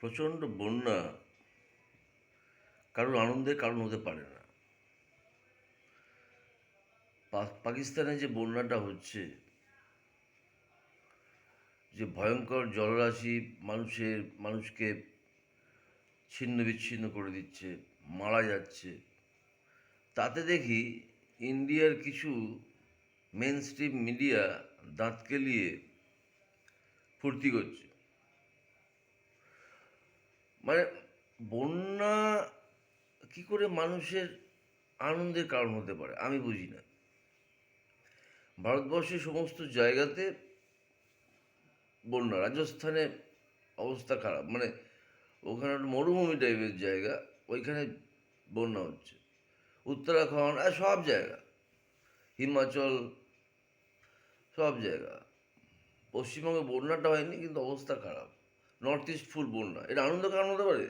প্রচণ্ড বন্যা, কারোর আনন্দের কারণ হতে পারে না। পাকিস্তানে যে বন্যাটা হচ্ছে, যে ভয়ঙ্কর জলরাশি মানুষের, মানুষকে ছিন্ন বিচ্ছিন্ন করে দিচ্ছে, মারা যাচ্ছে, তাতে দেখি ইন্ডিয়ার কিছু মেন স্ট্রিম মিডিয়া দাঁতকে কেলিয়ে ফুর্তি করছে। মানে বন্যা কি করে মানুষের আনন্দের কারণ হতে পারে? আমি বুঝি না। ভারতবর্ষের সমস্ত জায়গাতে বন্যা, রাজস্থানে অবস্থা খারাপ। মানে ওখানে মরুভূমি টাইপের জায়গা, ওইখানে বন্যা হচ্ছে। উত্তরাখণ্ড, আর সব জায়গা। হিমাচল, সব জায়গা। পশ্চিমবঙ্গে বন্যাটা হয়নি, কিন্তু অবস্থা খারাপ। নর্থ ইস্ট ফুল বন্যা। এটা আনন্দের কারণ হতে পারে?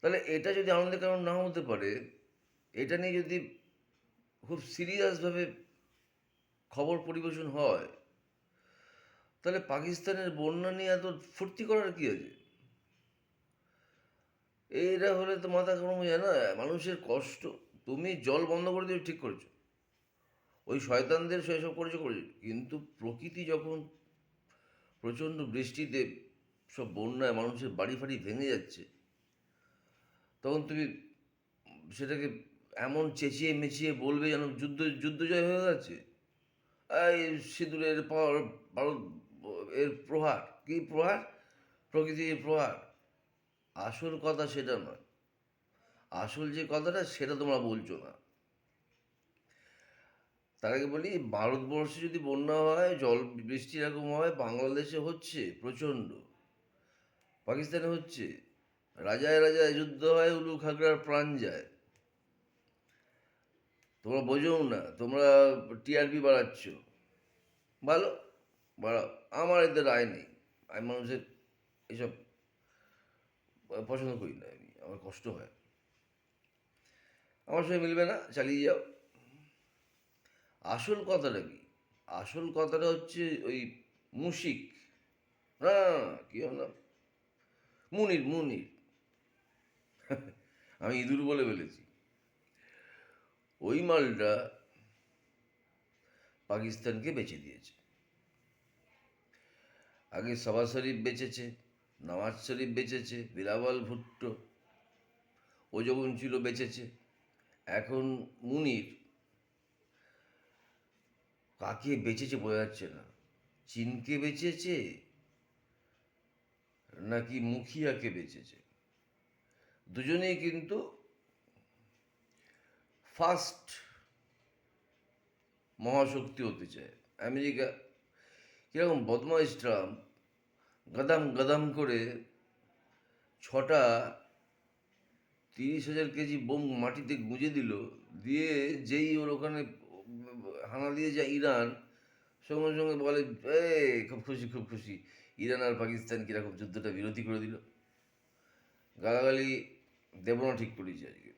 তাহলে এটা যদি আনন্দের কারণ না হতে পারে, এটা নিয়ে যদি খুব সিরিয়াসভাবে খবর পরিবেশন হয়, তাহলে পাকিস্তানের বন্যা নিয়ে এত ফুর্তি করার কি আছে? এইটা হলে তো মাথা গরম হয়ে যায় না? মানুষের কষ্ট। তুমি জল বন্ধ করে দিয়ে ঠিক করেছ। ওই শয়তানদের সেসব করেছ করেছ। কিন্তু প্রকৃতি যখন প্রচণ্ড বৃষ্টিতে সব বন্যায় মানুষের বাড়ি ফাড়ি ভেঙে যাচ্ছে। তখন তুমি সেটাকে এমন চেঁচিয়ে মেচিয়ে বলবে যেন যুদ্ধ যুদ্ধ জয় হয়ে গেছে? এই সিঁদুরের পর এর প্রহার। কি প্রহার? প্রকৃতির প্রহার। আসল কথা সেটা নয়। আসল যে কথাটা সেটা তোমরা বলছো না। তার আগে বলি, ভারতবর্ষে যদি বন্যা হয়, জল, বৃষ্টি এরকম হয়, বাংলাদেশে হচ্ছে প্রচণ্ড। পাকিস্তানে হচ্ছে। রাজায় রাজায় যুদ্ধ হয়, উলু খাগড়ার প্রাণ যায়। তোমরা বোঝোও না, তোমরা টিআরপি বাড়াচ্ছ। ভালো, বাড়াও। আমার এতে রায় নেই। আমি মানুষের এসব পছন্দ করি না আমি, আমার কষ্ট হয়। আমার সঙ্গে মিলবে না, চালিয়ে যাও। আসল কথাটা কি? আসল কথাটা হচ্ছে ওই মুশিক। না, কি নাম মুনির মুনির। আমি ইঁদুর বলে ফেলেছি। ওই মালটা পাকিস্তানকে বেচে দিয়েছে। আগে সভা শরীফ বেচেছে নওয়াজ শরীফ বেচেছে বিরাবল ভুট্টো। ও যখন ছিল বেচেছে, এখন মুনির কাকে বেঁচেছে বোঝা যাচ্ছে না। চীনকে বেঁচেছে নাকি মুখিয়াকে বেঁচেছে? দুজনেই কিন্তু ফার্স্ট মহাশক্তি হতে চায়। আমেরিকা কীরকম বদমাইশ ট্রাম্প, গাদাম গাদাম করে ছটা তিরিশ হাজার কেজি বোম মাটিতে গুঁজে দিল, দিয়ে যেই ওর ওখানে হানা দিয়ে যায় ইরান, সঙ্গে সঙ্গে বলে এ খুব খুশি খুব খুশি। ইরান আর পাকিস্তান কীরকম যুদ্ধটা বিরতি করে দিল? গালাগালি দেব না ঠিক করেছি আজকে।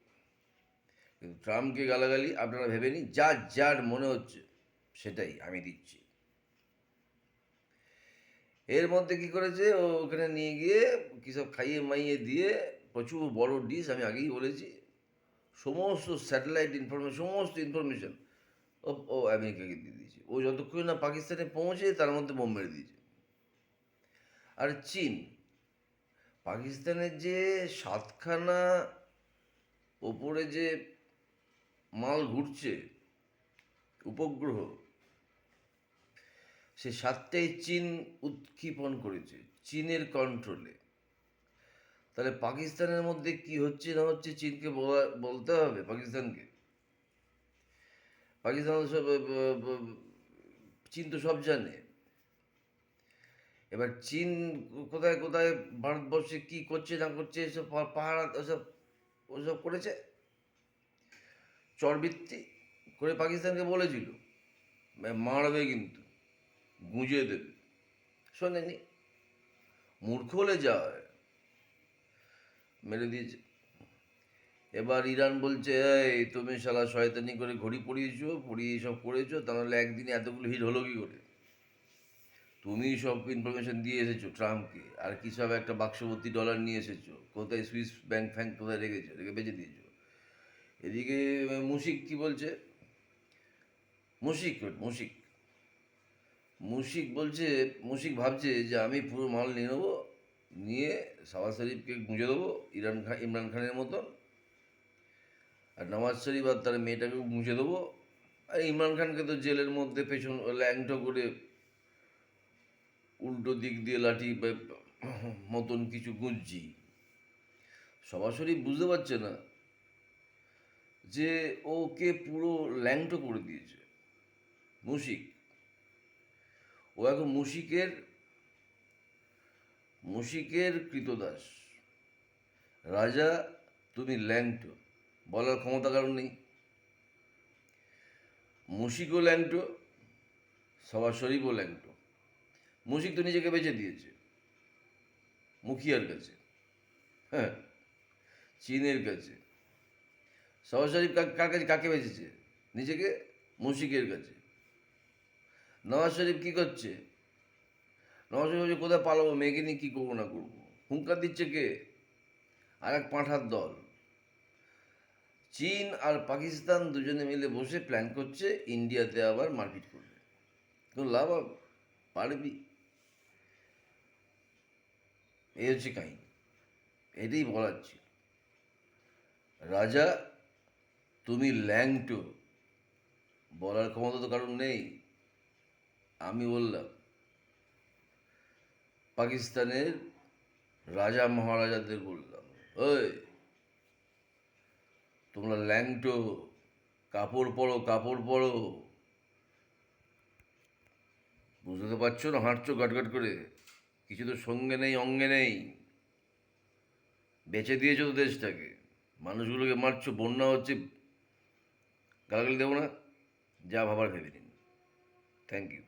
কিন্তু ট্রাম্পকে গালাগালি আপনারা ভেবে নিন, যার যার মনে হচ্ছে সেটাই আমি দিচ্ছি। এর মধ্যে কি করেছে? ও ওখানে নিয়ে গিয়ে কী সব খাইয়ে মাইয়ে দিয়ে প্রচুর বড় ডিশ আমি আগেই বলেছি। সমস্ত স্যাটেলাইট ইনফরমেশন সমস্ত ইনফরমেশন ও ও আমেরিকাকে দিয়ে দিয়েছে। ও যতক্ষণ না পাকিস্তানে পৌঁছে, তার মধ্যে বোম মেরে দিয়েছে। আর চীন, পাকিস্তানের যে সাতখানা ওপরে যে মাল ঘুরছে, উপগ্রহ, সে সাতটাই চীন উৎক্ষেপণ করেছে, চীনের কন্ট্রোলে তাহলে পাকিস্তানের মধ্যে কি হচ্ছে না হচ্ছে চীনকে বলা, বলতে হবে পাকিস্তানকে? পাকিস্তান সব চীন তো সব জানে। এবার চীন কোথায় কোথায় ভারতবর্ষে কি করছে, না করছে, এসব পা- পাহারা ওসব ওসব করেছে? চরবৃত্তি করে পাকিস্তানকে বলেছিল। মারবে কিন্তু গুঁজে দেবে। শোনেনি। মূর্খ হলে যায়, মেরে দিয়েছে। এবার ইরান বলছে, এই, তুমি শালা শয়তানি করে ঘড়ি পড়িয়েছো পড়িয়ে সব করেছ, তাহলে একদিনে এতগুলো হিট হলো কি করে? তুমি সব ইনফরমেশন দিয়ে এসেছ ট্রাম্পকে, আর কি সব একটা বাক্সবর্তী ডলার নিয়ে এসেছ, কোথায় সুইস ব্যাংক ফ্যাঙ্ক কোথায় রেখেছো রেখে বেঁচে দিয়েছ? এদিকে মুশিক কি বলছে? মুশিক মুশিক মুশিক বলছে, মুশিক ভাবছে যে আমি পুরো মাল নিয়ে নেব, নিয়ে শাবাজ শরীফকে গুঁজে দেবো, ইরান খান ইমরান খানের মতন। আর নওয়াজ শরীফ আর তার মেয়েটাকেও মুছে দেবো। আর ইমরান খানকে তো জেলের মধ্যে পেছন ল্যাংটো করে উল্টো দিক দিয়ে লাঠি মতন কিছু গুঁজছি। সবার সরাসরি বুঝতে পারছে না যে ওকে পুরো ল্যাংটো করে দিয়েছে। মুশিক। ও এখন মুশিকের মুশিকের কৃতদাস। রাজা, তুমি ল্যাংটো। বলার ক্ষমতা কারণ নেই। মুশিকও ল্যাংটো, সবার শরীফও ল্যাংটো। মুশিক তো নিজেকে বেঁচে দিয়েছে, মুখিয়ার কাছে হ্যাঁ চীনের কাছে। সবার শরীফ কার কাছে, কাকে বেঁচেছে? নিজেকে মুশিকের কাছে। নওয়াজ শরীফ কী করছে? নওয়াজ শরীফ কোথায় পালাবো? মেয়েকে নিয়ে কী করব না করব? হুঙ্কার দিচ্ছে কে? আর এক পাঁঠার দল। চীন আর পাকিস্তান দুজনে মিলে বসে প্ল্যান করছে ইন্ডিয়াতে আবার মারপিট করবে। তো লাভ হবে? পারবি? এই হচ্ছে কাহিনী। এটাই বলার ছিল। রাজা, তুমি ল্যাংটো। বলার ক্ষমতা তো কারণ নেই। আমি বললাম, পাকিস্তানের রাজা মহারাজাদের বললাম, ওই তোমরা ল্যাংটো, কাপড় পরো কাপড় পরো। বুঝতে পারছ না? হাঁটছো গাটগাট করে? কিছু তো সঙ্গে নেই, অঙ্গে নেই। বেচে দিয়েছ তো দেশটাকে। মানুষগুলোকে মারছো, বন্যা হচ্ছে। গালাগালি দেবো না। যা ভাবার ভেবে নিন। Thank you